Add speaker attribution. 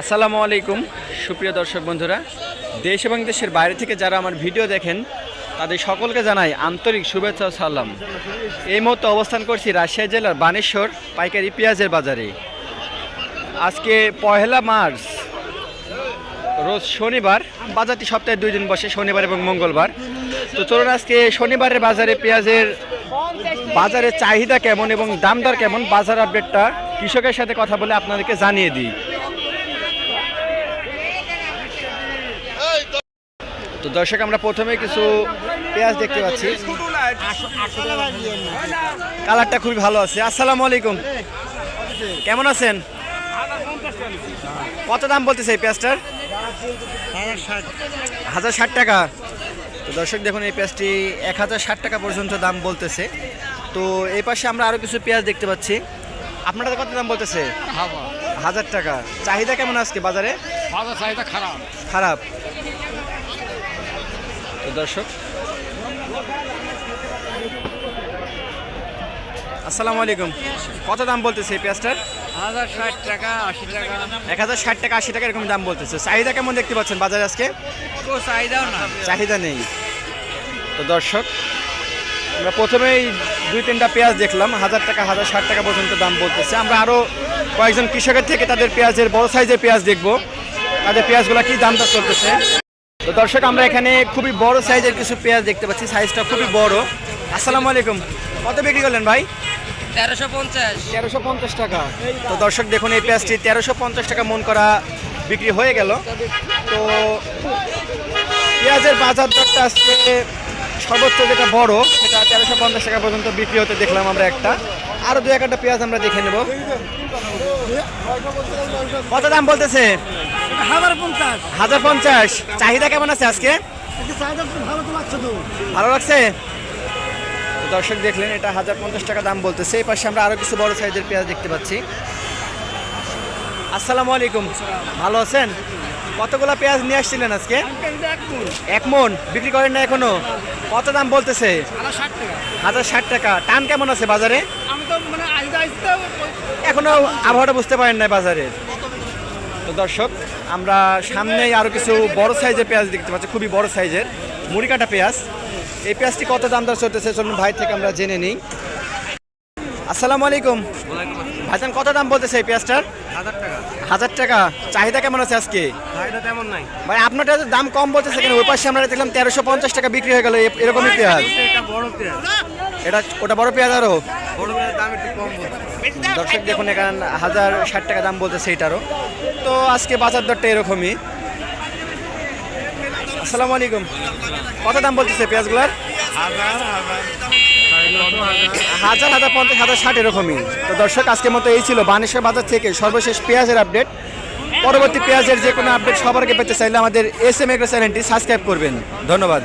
Speaker 1: আসসালামু আলাইকুম, সুপ্রিয় দর্শক বন্ধুরা। দেশ এবং দেশের বাইরে থেকে যারা আমার ভিডিও দেখেন, তাদের সকলকে জানাই আন্তরিক শুভেচ্ছা সালাম। এই মুহূর্তে অবস্থান করছি রাজশাহী জেলার বানেশ্বর পাইকারি পেঁয়াজের বাজারে। আজকে পহেলা মার্চ, রোজ শনিবার, বাজারটি সপ্তাহে দুই দিন বসে, শনিবার এবং মঙ্গলবার। তো চলুন আজকে শনিবারের বাজারে পেঁয়াজের বাজারের চাহিদা কেমন এবং দাম দর কেমন, বাজার আপডেটটা কৃষকের সাথে কথা বলে আপনাদেরকে জানিয়ে দিই। তো দর্শক আমরা প্রথমে কিছু পেঁয়াজ দেখতে পাচ্ছি। কালারটা খুবই ভালো আছে। আসসালামু আলাইকুম। কেমন আছেন? কত দাম বলতেছে এই পেঁয়াজটার? হাজার ষাট টাকা। তো দর্শক দেখুন এই পেঁয়াজটি এক হাজার ষাট টাকা পর্যন্ত দাম বলতেছে। তো এই পাশে আমরা আরও কিছু পেঁয়াজ দেখতে পাচ্ছি। আপনারা কত দাম বলতেছে? হাজার টাকা। চাহিদা কেমন আজকে বাজারে
Speaker 2: চাহিদা খারাপ।
Speaker 1: খারাপ। তো দর্শক। আসসালামু আলাইকুম। কত দাম বলতেছে এই পেঁয়াজটার
Speaker 2: হাজার ষাট টাকা আশি টাকা।
Speaker 1: এক হাজার ষাট টাকা আশি টাকা এরকম দাম বলতেছে। চাহিদা কেমন দেখতে পাচ্ছেন বাজারে আজকে?
Speaker 2: চাহিদাও না।
Speaker 1: চাহিদা নেই। তো দর্শক আমরা প্রথমেই দুই তিনটা পেঁয়াজ দেখলাম। হাজার টাকা হাজার ষাট টাকা পর্যন্ত দাম বলতেছে। আমরা আরও কয়েকজন কৃষকের থেকে তাদের পেঁয়াজের বড় সাইজের পেঁয়াজ দেখব। তাদের পেঁয়াজগুলো কি দাম দর চলতেছে? তো দর্শক আমরা এখানে খুবই বড় সাইজের কিছু পেঁয়াজ দেখতে পাচ্ছি। সাইজটা খুবই বড়। আসসালামু আলাইকুম। কত বিক্রি করলেন ভাই?
Speaker 2: তেরোশো পঞ্চাশ।
Speaker 1: তেরোশো পঞ্চাশ টাকা। তো দর্শক দেখুন এই পেঁয়াজটি তেরোশো পঞ্চাশ টাকা মন করা বিক্রি হয়ে গেল। তো পেঁয়াজের বাজার দরটা আজকে সর্বোচ্চ যেটা বড়, সেটা তেরোশো পঞ্চাশ টাকা পর্যন্ত বিক্রি হতে দেখলাম আমরা একটা। আরও দু একটা পেঁয়াজ আমরা দেখে নেব। কত দাম বলতেছে?
Speaker 3: হাজার পঞ্চাশ।
Speaker 1: চাহিদা কেমন আছে আজকে?
Speaker 3: ভালো লাগছে?
Speaker 1: দর্শক দেখলেন, এটা হাজার পঞ্চাশ টাকা দাম বলতেছে। এই পাশে আমরা আরও কিছু বড় সাইজের পেঁয়াজ দেখতে পাচ্ছি। আসসালামু আলাইকুম। ভালো আছেন? কতগুলা পেঁয়াজ নিয়ে আসছিলেন আজকে? এক মন। বিক্রি করেন না এখনও? কত দাম বলতেছে?
Speaker 3: হাজার ষাট টাকা।
Speaker 1: টান কেমন আছে বাজারে?
Speaker 3: আমি তো মানে
Speaker 1: এখনও আবহাওয়াটা বুঝতে পারেন না বাজারে তো দর্শক আমরা সামনেই আরও কিছু বড় সাইজের পেঁয়াজ দেখতে পাচ্ছি। খুবই বড় সাইজের মুড়ি কাটা পেঁয়াজ। এই পেঁয়াজটি কত দাম দর চলতেছে? চলুন ভাই থেকে আমরা জেনে নিই। আসসালামু আলাইকুম। ভাইজান কত দাম বলতেছে এই পেঁয়াজটার?
Speaker 2: হাজার টাকা।
Speaker 1: হাজার টাকা। চাহিদা কেমন আছে আজকে?
Speaker 2: তেমন নাই।
Speaker 1: ভাই আপনারটা তো দাম কম বলতেছে কেন? ওই পাশে আমরা দেখলাম তেরোশো পঞ্চাশ টাকা বিক্রি হয়ে গেল। এরকমই পেঁয়াজ।
Speaker 2: এটা বড় পেঁয়াজ।
Speaker 1: এটা ওটা বড় পেঁয়াজ
Speaker 2: আরও? দাম কম
Speaker 1: দর্শক দেখুন এখানে হাজার ষাট টাকা দাম বলতেছে এইটারও। তো আজকে বাজার দরটা এরকমই। আসসালামু আলাইকুম। কত দাম বলতেছে পেঁয়াজগুলার?
Speaker 2: হাজার
Speaker 1: হাজার পঞ্চাশ, হাজার ষাট এরকমই। তো দর্শক, আজকের মতো এই ছিল বানেশ্বর বাজার থেকে সর্বশেষ পেঁয়াজের আপডেট। পরবর্তী পেঁয়াজের যে কোনো আপডেট সবার পেতে চাইলে আমাদের এস এম এগ্রো চ্যানেলটি সাবস্ক্রাইব করবেন। ধন্যবাদ।